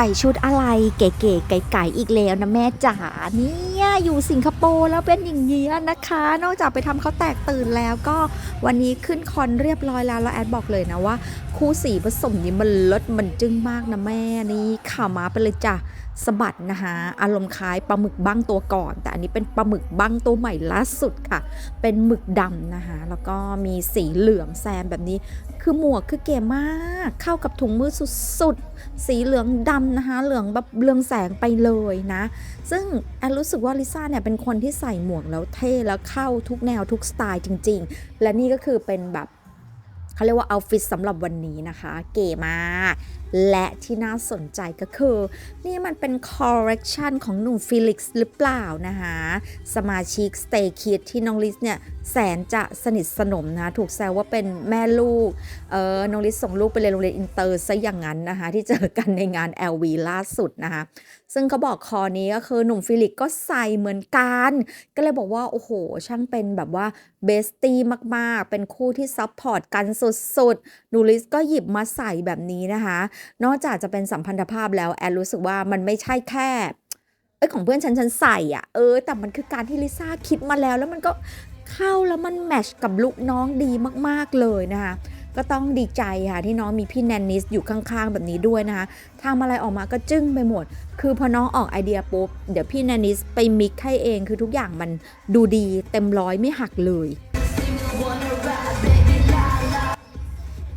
ส่ชุดอะไรเก๋ๆไก่ๆอีกแล้วนะแม่จ๋าเนี่ยอยู่สิงคโปร์แล้วเป็นอย่างนี้นะคะ นอกจากไปทำเขาแตกตื่นแล้วก็วันนี้ขึ้นคอนเรียบร้อยแล้วแล้วแอดบอกเลยนะว่า คู่สีผสมนี้มันเลิศมันจึ้งมากนะแม่นี่ข่าวมาไปเลยจ้ะ สะบัดนะคะอารมณ์คล้ายปลาหมึกบ้างตัวก่อน แต่อันนี้เป็นปลาหมึกบ้างตัวใหม่ล่าสุดค่ะ เป็นหมึกดำนะคะแล้วก็มีสีเหลืองแซมแบบนี้ คือหมวกคือเก๋มากเข้ากับถุงมือสุดๆ สีเหลืองดำนะคะเหลืองแบบเรืองแสงไปเลยนะ ซึ่งแอนรู้สึกว่าลิซ่าเนี่ยเป็นคนที่ใส่หมวกแล้วเท่แล้วเข้าทุกแนวทุกสไตล์จริง ๆ และนี่ก็คือเป็นแบบเขาเรียกว่าเอาฟิตสำหรับวันนี้นะคะ เก๋มาก และที่น่าสนใจก็คือ นี่มันเป็นคอร์เรคชันของหนุ่มฟิลิกซ์หรือเปล่านะคะสมาชิก Stay Kids ที่น้องลิสเนี่ยแสนจะสนิทสนมนะ ถูกแซวว่าเป็นแม่ลูก เออน้องลิสส่งลูกไปเรียนโรงเรียนอินเตอร์ซะอย่างนั้นนะคะ ที่เจอกันในงาน LV ล่าสุดนะคะ ซึ่งเขาบอกคอนี้ก็คือหนุ่มฟิลิกก็ใส่เหมือนกัน ก็เลยบอกว่า โอ้โห ช่างเป็นแบบว่าเบสตี้มาก ๆ เป็นคู่ที่ซับพอร์ตกันสุดๆนูลิสก็หยิบมาใส่แบบนี้นะคะนอกจากจะเป็นสัมพันธภาพแล้วแอนรู้สึกว่ามันไม่ใช่แค่เอ้ยของเพื่อนฉันฉันใส่อะเออแต่มันคือการที่ลิซ่าคิดมาแล้ว แล้วมันก็เข้าแล้วมันแมชกับลุคน้องดีมากๆเลยนะคะก็ต้องดีใจค่ะที่น้องมีพี่แนนนิสอยู่ข้างๆแบบนี้ด้วยนะคะทำอะไรออกมาก็จึ้งไปหมด คือพอน้องออกไอเดียปุ๊บเดี๋ยวพี่แนนนิสไปมิกให้เองคือทุกอย่างมันดูดีเต็มร้อยไม่หักเลย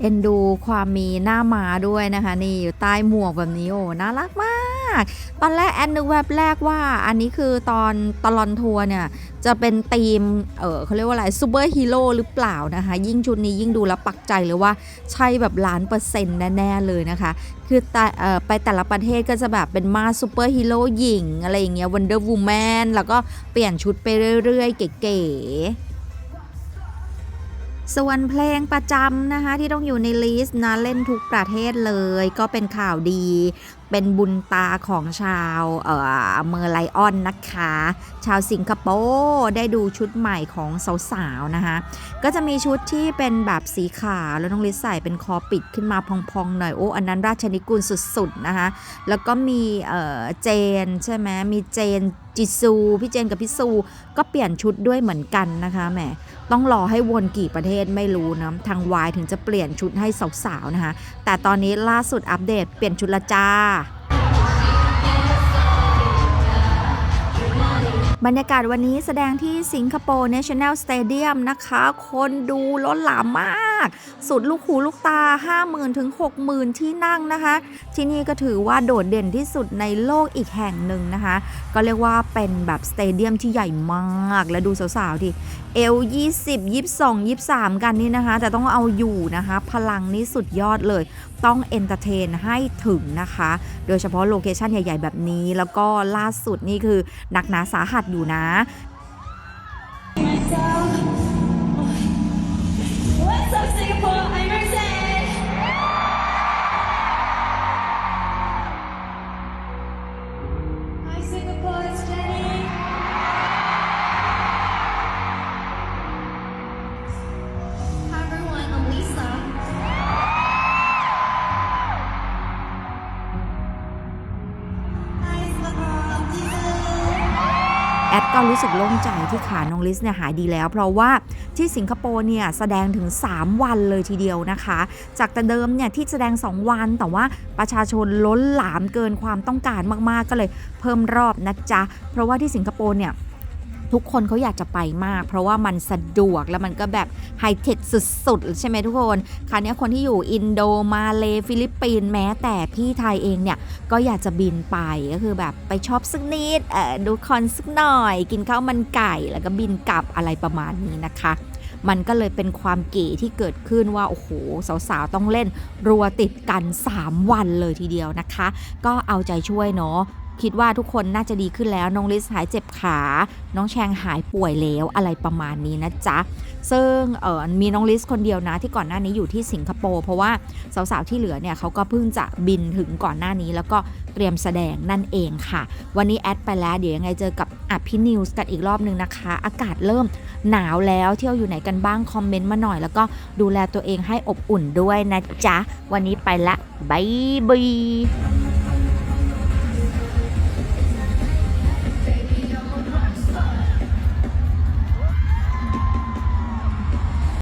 เอ็นดูความมีหน้ามาด้วยนะคะนี่อยู่ใต้หมวกแบบนี้โอ้น่ารักมาก ตอนแรกแอนนึกแวบแรกว่า อันนี้คือตอนตลอนทัวร์เนี่ยจะเป็นธีมเออเขาเรียกว่าอะไรซูเปอร์ฮีโร่หรือเปล่านะคะ ยิ่งชุดนี้ยิ่งดูแล้วปักใจเลยว่าใช่แบบล้านเปอร์เซ็นต์แน่ๆเลยนะคะ คือแต่เอ่อไปแต่ละประเทศก็จะแบบเป็นมาซูเปอร์ฮีโร่หญิงอะไรอย่างเงี้ยวันเดอร์วูแมนแล้วก็เปลี่ยนชุดไปเรื่อยๆ เก๋ๆ ส่วนเพลงประจำนะคะที่ต้องอยู่ในลิสต์นะเล่นทุกประเทศเลย ก็เป็นข่าวดี เป็นบุญตาของชาวเอ่อเมอร์ไลออนนะคะ ชาวสิงคโปร์ได้ดูชุดใหม่ของสาวๆนะคะ ก็จะมีชุดที่เป็นแบบสีขาวแล้วน้องลิซใส่เป็นคอปิดขึ้นมาพองๆหน่อยโอ้อันนั้นราชนิกูลสุดๆนะคะ แล้วก็มีเอ่อเจนใช่ไหมมีเจน จิซูพี่เจนกับพี่ซูก็เปลี่ยนชุดด้วยเหมือนกันนะคะแหมต้องรอให้วนกี่ประเทศไม่รู้นะทางวายถึงจะเปลี่ยนชุดให้สาวๆนะคะ แต่ตอนนี้ล่าสุดอัปเดตเปลี่ยนชุดละจ้าบรรยากาศวันนี้แสดงที่สิงคโปร์ National Stadium นะคะ คนดูล้นหลามมาก สุดลูกหูลูกตา 50,000ถึง60,000 ที่นั่งนะคะ ที่นี่ก็ถือว่าโดดเด่นที่สุดในโลกอีกแห่งหนึ่งนะคะ ก็เรียกว่าเป็นแบบสเตเดียมที่ใหญ่มาก และดูสาวๆที่เอล20 22 23 กันนี่นะคะ แต่ต้องเอาอยู่นะคะ พลังนี้สุดยอดเลย ต้องเอนเตอร์เทนให้ถึงนะคะ โดยเฉพาะโลเคชันใหญ่ ๆ แบบนี้ แล้วก็ล่าสุดนี่คือหนักหนาสาหัสอยู่นะ ก็รู้สึกโล่งใจที่ขาน้องลิสเนี่ยหายดีแล้ว เพราะว่าที่สิงคโปร์เนี่ยแสดงถึง 3 วันเลยทีเดียวนะคะ จากแต่เดิมเนี่ยที่แสดง 2 วัน แต่ว่าประชาชนล้นหลามเกินความต้องการมากๆ ก็เลยเพิ่มรอบนะจ๊ะ เพราะว่าที่สิงคโปร์เนี่ย ทุกคนเขาอยากจะไปมาก เพราะว่ามันสะดวกแล้วมันก็แบบไฮเทคสุดๆ ใช่ไหมทุกคนคราวนี้คนที่อยู่อินโดมาเลฟิลิปปินส์แม้แต่พี่ไทยเองเนี่ย ก็อยากจะบินไปก็คือแบบไปชอบสักนิดเออดูคอนสักหน่อย กินข้าวมันไก่แล้วก็บินกลับอะไรประมาณนี้นะคะมันก็เลยเป็นความเก๋ที่เกิดขึ้นว่า โอ้โห สาวๆ ต้องเล่นรัวติดกัน 3 วันเลยทีเดียวนะคะ ก็เอาใจช่วยเนาะ คิดว่าทุกคนน่าจะดีขึ้นแล้ว น้องลิสหายเจ็บขา น้องแชงหายป่วยแล้วอะไรประมาณนี้นะจ๊ะ ซึ่งเออมีน้องลิสคนเดียวนะที่ก่อนหน้านี้อยู่ที่สิงคโปร์เพราะว่าสาวๆที่เหลือเนี่ยเขาก็เพิ่งจะบินถึงก่อนหน้านี้ แล้วก็เตรียมแสดงนั่นเองค่ะ วันนี้แอดไปแล้วเดี๋ยวยังไงเจอกับอภินิวส์กันอีกรอบนึงนะคะ อากาศเริ่มหนาวแล้วเที่ยวอยู่ไหนกันบ้างคอมเมนต์มาหน่อย แล้วก็ดูแลตัวเองให้อบอุ่นด้วยนะจ๊ะวันนี้ไปละบายบาย